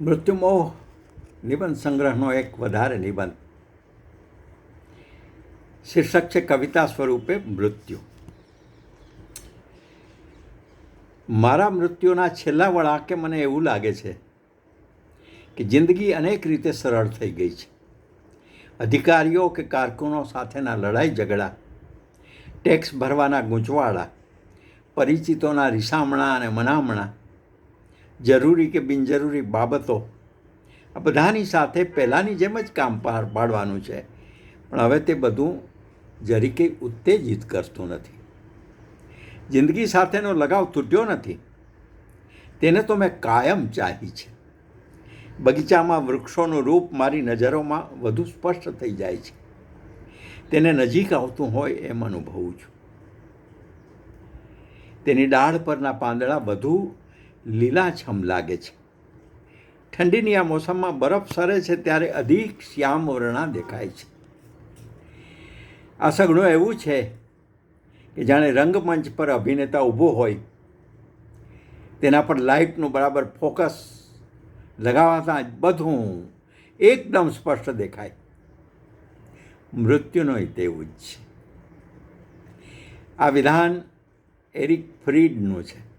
મૃત્યુમોહ નિબંધ સંગ્રહનો એક વધારે નિબંધ. શીર્ષક છે કવિતા સ્વરૂપે મૃત્યુ. મારા મૃત્યુના છેલ્લા વળાકે મને એવું લાગે છે કે જિંદગી અનેક રીતે સરળ થઈ ગઈ છે. અધિકારીઓ કે કારકુનો સાથેના લડાઈ ઝઘડા, ટેક્સ ભરવાના ગૂંચવાડા, પરિચિતોના રિસામણા અને મનામણા જરૂરી કે બિનજરૂરી બાબતો. આ બધાની સાથે પહેલાંની જેમ જ કામ પાર પાડવાનું છે. પણ હવે તે બધું જરીકે ઉત્તેજિત કરતું નથી. જિંદગી સાથેનો લગાવ તૂટ્યો નથી. તેને તો મેં કાયમ ચાહી છે. બગીચામાં વૃક્ષોનું રૂપ મારી નજરોમાં વધુ સ્પષ્ટ થઈ જાય છે. તેને નજીક આવતું હોય એમ અનુભવું છું. તેની ડાળ પરના પાંદડા વધુ લીલાછમ લાગે છે. ઠંડીની આ મોસમમાં બરફ સરે છે ત્યારે અધિક શ્યામ વર્ણા દેખાય છે. આ સગણું એવું છે કે જાણે રંગમંચ પર અભિનેતા ઊભો હોય. તેના પર લાઇટનું બરાબર ફોકસ લગાવાતા બધું એકદમ સ્પષ્ટ દેખાય. મૃત્યુનોય તેવું જ છે. આ વિધાન એરિક ફ્રીડનું છે.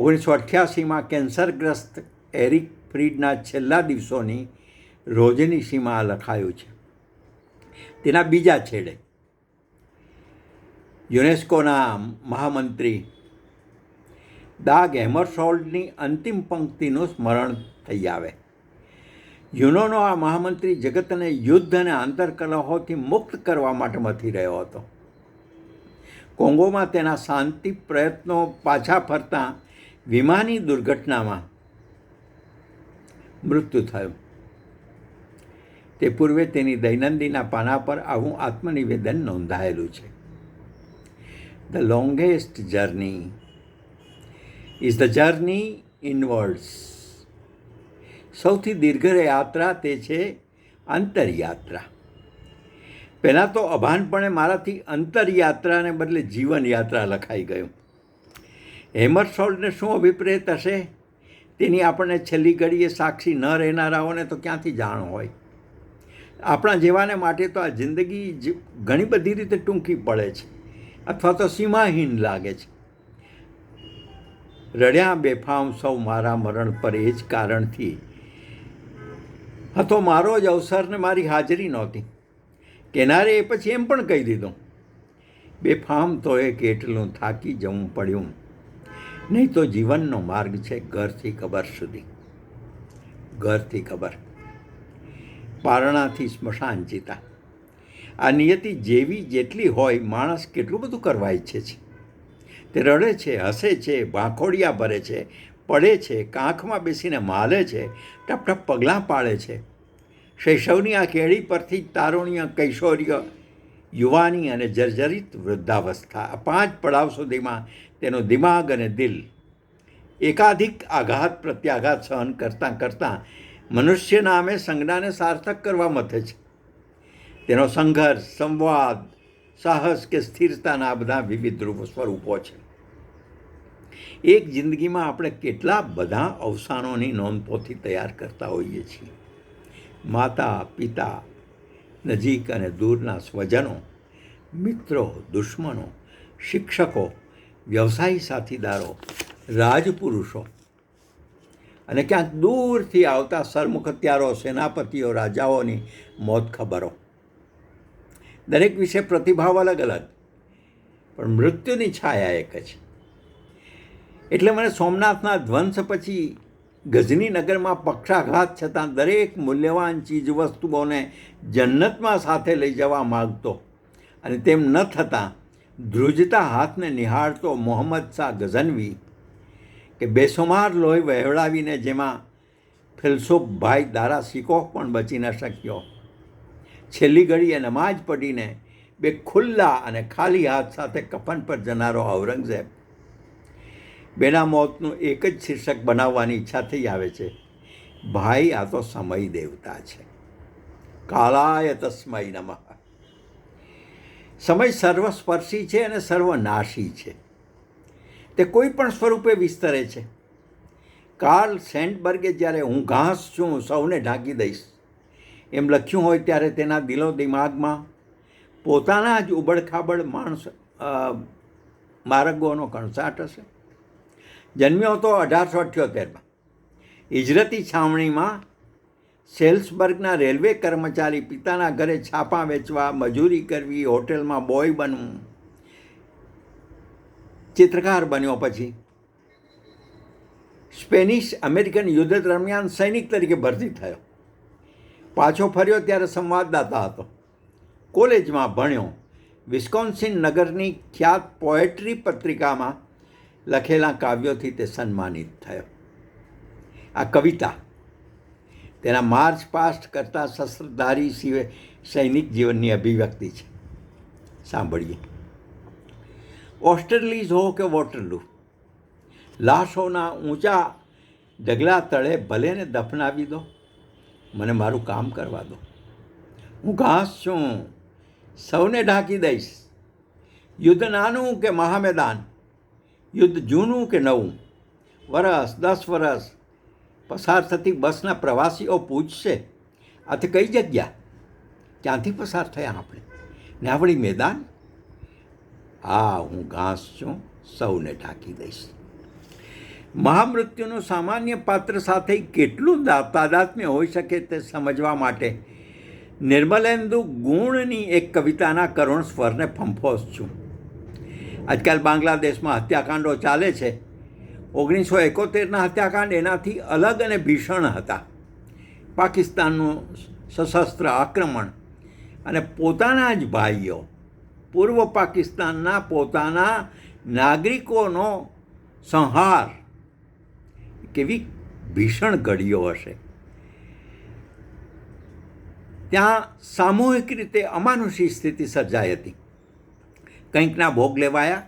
ઓગણીસો અઠ્યાસીમાં કેન્સરગ્રસ્ત એરિક ફ્રીડના છેલ્લા દિવસોની રોજની સીમા લખાયું છે. તેના બીજા છેડે યુનેસ્કોના મહામંત્રી દાગ હેમરસોલ્ડની અંતિમ પંક્તિનું સ્મરણ થઈ આવે. યુનોનો આ મહામંત્રી જગતને યુદ્ધ અને આંતરકલહોથી મુક્ત કરવા માટે મથી રહ્યો હતો. કોંગોમાં તેના શાંતિ પ્રયત્નો પાછા ફરતા વિમાની દુર્ઘટનામાં મૃત્યુ થયું. તે પૂર્વે તેની દૈનંદિના પાના પર આવું આત્મનિવેદન નોંધાયેલું છે. The longest journey is the journey inwards સૌથી દીર્ઘ યાત્રા તે છે અંતરયાત્રા. પહેલાં તો અભાનપણે મારાથી અંતરયાત્રાને બદલે જીવનયાત્રા લખાઈ ગયું. હેમરસોલ્ડને શું અભિપ્રેત હશે? તેની આપણને છેલ્લી ઘડીએ સાક્ષી ન રહેનારાઓને તો ક્યાંથી જાણ હોય? આપણા જેવાને માટે તો આ જિંદગી ઘણી બધી રીતે ટૂંકી પડે છે, અથવા તો સીમાહીન લાગે છે. રડ્યા બેફામ સૌ મારા મરણ પર એ જ કારણથી. હતો મારો જ અવસરને મારી હાજરી નહોતી. કેનારે એ પછી એમ પણ કહી દીધું. બેફામ તો એ કેટલું થાકી જવું પડ્યું. નહીં તો જીવનનો માર્ગ છે ઘરથી કબર સુધી. ઘરથી કબર. પારણાથી સ્મશાન જીતા. આ નિયતિ જેવી જેટલી હોય, માણસ કેટલું બધું કરવા ઈચ્છે છે તે રડે છે, હસે છે ભાંખોડિયા ભરે છે, પડે છે, કાંખમાં બેસીને માલે છે, ટપ ટપ પગલાં પાડે છે. શૈશવની આ કેળી પરથી તારુણ્ય, કૈશોર્ય, યુવાની અને જર્જરિત વૃદ્ધાવસ્થા આ પાંચ પડાવ સુધીમાં તેનો દિમાગ અને દિલ એકાધિક આઘાત પ્રત્યાઘાત સહન કરતાં કરતાં મનુષ્ય નામે સંજ્ઞાને સાર્થક કરવા મથે છે. તેનો સંઘર્ષ, સંવાદ, સાહસ કે સ્થિરતાના બધા વિવિધ રૂપ સ્વરૂપો છે. એક જિંદગીમાં આપણે કેટલા બધા અવસાનોની નોંધપોથી તૈયાર કરતા હોઈએ છીએ. માતા, પિતા, નજીક અને દૂરના સ્વજનો, મિત્રો, દુશ્મનો, શિક્ષકો વ્યવસાયી સાથીદારો, રાજપુરુષો. અને ક્યાંક દૂરથી આવતા સરમુખત્યારો, સેનાપતિઓ, રાજાઓની મોત ખબરો. દરેક વિશે પ્રતિભાવ અલગ અલગ, પણ મૃત્યુની છાયા એક જ. એટલે મને સોમનાથના ધ્વંસ પછી ગજની નગરમાં પક્ષાઘાત છતાં દરેક મૂલ્યવાન ચીજ વસ્તુઓને જન્નતમાં સાથે લઈ જવા માગતો. અને તેમ ન થતાં ધ્રુજતા હાથને નિહાળતો મોહમ્મદ શાહ ગઝનવી કે બેસુમાર લોહી વહેવડાવીને જેમાં ફિલસુફભાઈ દારા શીખો પણ બચી ન શક્યો. છેલ્લી ઘડીએ નમાજ પડીને બે ખુલ્લા અને ખાલી હાથ સાથે કફન પર જનારો ઔરંગઝેબ બેના મોતનું એક જ શીર્ષક બનાવવાની ઈચ્છા થઈ આવે છે. ભાઈ, આ તો સમય દેવતા છે. કાળાય તસ્મય નમઃ. સમય સર્વસ્પર્શી છે અને સર્વનાશી છે. તે કોઈ પણ સ્વરૂપે વિસ્તરે છે. કાર્લ સેન્ટબર્ગે જ્યારે હું ઘાસ છું સૌને ઢાંકી દઈશ. એમ લખ્યું હોય ત્યારે તેના દિલો દિમાગમાં પોતાના જ ઉબડખાબડ માણસ માર્ગોનો કણસાટ હશે. જન્મ્યો હતો અઢારસો અઠ્યોતેરમાં. હિજરતી છાવણીમાં સેલ્સબર્ગના રેલવે કર્મચારી પિતાના ઘરે છાપા વેચવા મજૂરી કરવી, હોટેલમાં બોય બનવું. ચિત્રકાર બન્યો પછી. સ્પેનિશ અમેરિકન યુદ્ધ દરમિયાન સૈનિક તરીકે ભરતી થયો. પાછો ફર્યો ત્યારે સંવાદદાતા હતો. કોલેજમાં ભણ્યો. વિસ્કોન્સિન નગરની ખ્યાત પોએટ્રી પત્રિકામાં લખેલા કાવ્યોથી તે સન્માનિત થયો. આ કવિતા તેના માર્ચ પાસ્ટ કરતાં શસ્ત્રધારી સિવાય સૈનિક જીવનની અભિવ્યક્તિ છે. સાંભળીએ. ઓસ્ટ્રેલીઝ હો કે વોટરલૂ. લાશોના ઊંચા ડગલા તળે ભલેને દફનાવી દો, મને મારું કામ કરવા દો. હું ઘાસ છું, સૌને ઢાંકી દઈશ. યુદ્ધ નાનું કે મહામેદાન? યુદ્ધ જૂનું કે નવું? વરસ, દસ વરસ પસાર થતી બસના પ્રવાસીઓ પૂછશે આ તો કઈ જગ્યા? ક્યાંથી પસાર થયા આપણે. ને આપણી મેદાન? હા, હું ઘાસ છું, સૌને ઢાંકી દઈશ. મહામૃત્યુનું સામાન્ય પાત્ર સાથે કેટલું તાદાત્મ્ય હોઈ શકે તે સમજવા માટે નિર્મલેન્દુ ગુણની એક કવિતાના કરુણ સ્વરને ફંફોસ છું. આજકાલ બાંગ્લાદેશમાં હત્યાકાંડો ચાલે છે. ઓગણીસો એકોતેરના હત્યાકાંડ એનાથી અલગ અને ભીષણ હતા. પાકિસ્તાનનું સશસ્ત્ર આક્રમણ અને પોતાના જ ભાઈઓ, પૂર્વ પાકિસ્તાનના પોતાના નાગરિકોનો સંહાર કેવી ભીષણ ઘડીઓ હશે. ત્યાં સામૂહિક રીતે અમાનુષી સ્થિતિ સર્જાઈ હતી. કંઈકના ભોગ લેવાયા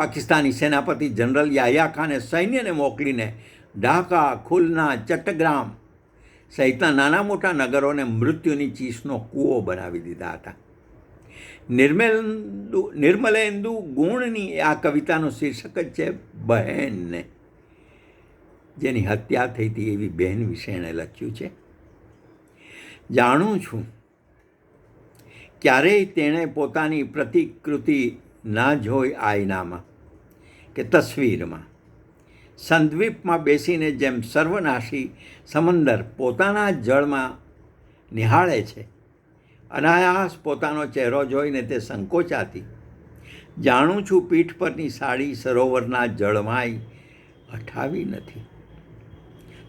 પાકિસ્તાની સેનાપતિ જનરલ યાહયા ખાને સૈન્યને મોકલીને ઢાકા, ખુલના, ચટ્ટગ્રામ સહિતના નાના મોટા નગરોને મૃત્યુની ચીસનો કૂવો બનાવી દીધા હતા. નિર્મલેન્દુ નિર્મલેન્દુ ગુણની આ કવિતાનું શીર્ષક જ છે બહેનને. જેની હત્યા થઈ હતી એવી બહેન વિશે એણે લખ્યું છે. જાણું છું. ક્યારેય તેણે પોતાની પ્રતિકૃતિ ના જોઈ આયનામાં કે તસવીરમાં. સંદ્વીપમાં બેસીને જેમ સર્વનાશી સમંદર પોતાના જળમાં નિહાળે છે, અનાયાસ પોતાનો ચહેરો જોઈને તે સંકોચાતી. જાણું છું પીઠ પરની સાડી સરોવરના જળમાંય અઠાવી નથી.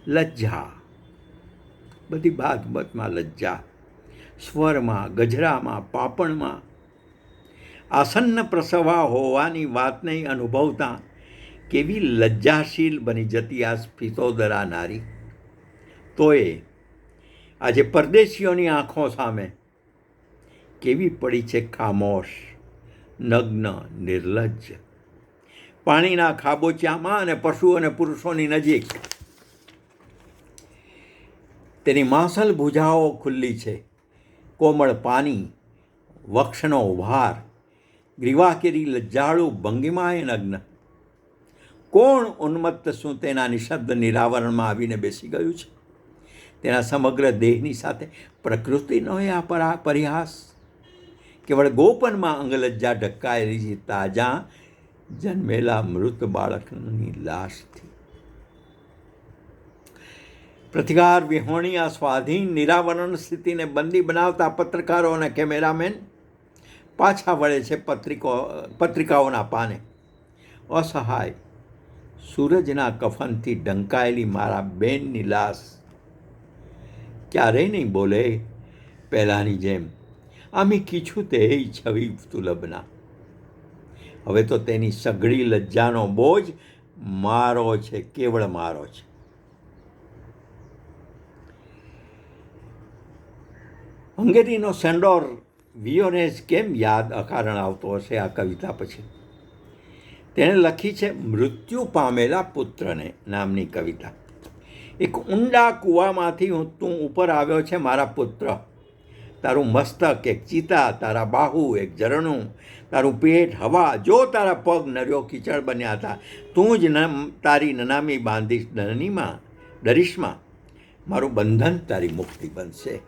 લજ્જા. બધી બાતબતમાં લજ્જા. સ્વરમાં, ગજરામાં, પાપણમાં આસન્ન પ્રસવા હોવાની વાતને અનુભવતા કેવી લજ્જાશીલ બની જતી આ સ્ફિતોદરા નારી. તોય આજે પરદેશીઓની આંખો સામે કેવી પડી છે ખામોશ, નગ્ન, નિર્લજ્જ. પાણીના ખાબોચિયામાં અને પશુ અને પુરુષોની નજીક તેની માસલ ભૂજાઓ ખુલ્લી છે. કોમળ પાણી વક્ષનો ભાર ગ્રીવાકેરી લજ્જાળુ ભંગીમાય નગ્ન. કોણ ઉન્મત્ત શું તેના નિશબ્દ નિરાવરણમાં આવીને બેસી ગયું છે? તેના સમગ્ર દેહની સાથે પ્રકૃતિનો એ આ પરા, પરિહાસ. કેવળ ગોપનમાં અંગલજ્જા ઢકાયેલી છે, તાજા જન્મેલા મૃત બાળકની લાશથી. પ્રતિકાર વિહોણી આ સ્વાધીન નિરાવરણ સ્થિતિને બંદી બનાવતા પત્રકારો અને કેમેરામેન પાછા વળે છે પત્રિકો, પત્રિકાઓના પાને. અસહાય. સૂરજના કફનથી ઢંકાયેલી મારા બેનની લાશ. ક્યારેય નહીં બોલે પહેલાંની જેમ. આમી કીછું તે છવી તુલબના. હવે તો તેની સઘળી લજ્જાનો બોજ મારો છે, કેવળ મારો છે. હંગેરીનો સેન્ડોર વિયોનેઝ કેમ યાદ અકારણ આવતો હશે આ કવિતા પછી? તેણે લખી છે, મૃત્યુ પામેલા પુત્રને નામની કવિતા. એક ઊંડા કૂવામાંથી હું તું ઉપર આવ્યો છે, મારા પુત્ર. તારું મસ્તક એક ચિતા, તારા બાહુ એક ઝરણું, તારું પેટ હવા, જો તારા પગ નર્યો કીચડ બન્યા હતા, તું જ તારી નનામી બાંધીશ નનીમાં ડરીશમાં મારું બંધન તારી મુક્તિ બનશે.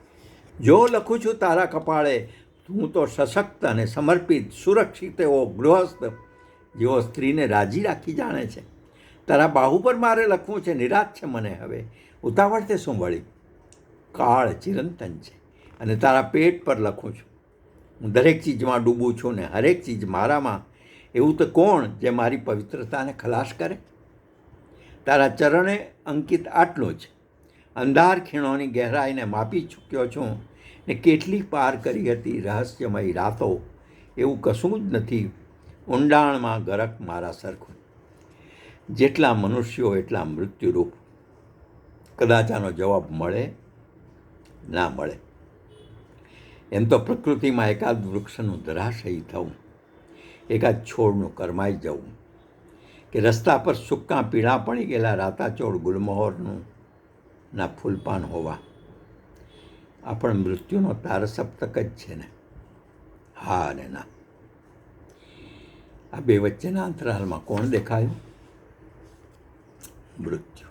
જો લખું છું તારા કપાળે તું તો સશક્ત અને સમર્પિત, સુરક્ષિત એવો ગૃહસ્થ, જેવો સ્ત્રીને રાજી રાખી જાણે છે. તારા બાહુ પર મારે લખવું છે, નિરાશ છે મને હવે. ઉતાવળ તે શું વળી? કાળ ચિરંતન છે અને તારા પેટ પર લખું છું. હું દરેક ચીજમાં ડૂબું છું ને હરેક ચીજ મારામાં. એવું તો કોણ જે મારી પવિત્રતાને ખલાસ કરે? તારા ચરણે અંકિત આટલું જ. અંધાર ખીણોની ગહેરાઈને માપી ચૂક્યો છું. ને કેટલી પાર કરી હતી રહસ્યમય રાતો, એવું કશું જ નથી. ઊંડાણમાં ગરક મારા સરખું. જેટલા મનુષ્યો એટલા મૃત્યુરૂપ. કદાચ આનો જવાબ મળે, ના મળે. એમ તો પ્રકૃતિમાં એકાદ વૃક્ષનું ધરાશયી થવું, એકાદ છોડનું કરમાઈ જવું, કે રસ્તા પર સૂકા પીળા પડી ગયેલા રાતાચોળ ગુલમહોરનું ના ફૂલપાન હોવા. આ મૃત્યુનો તારસપ્તક જ છે ને. હા અને ના. આ બે વચ્ચેના અંતરાલમાં કોણ દેખાયું? મૃત્યુ.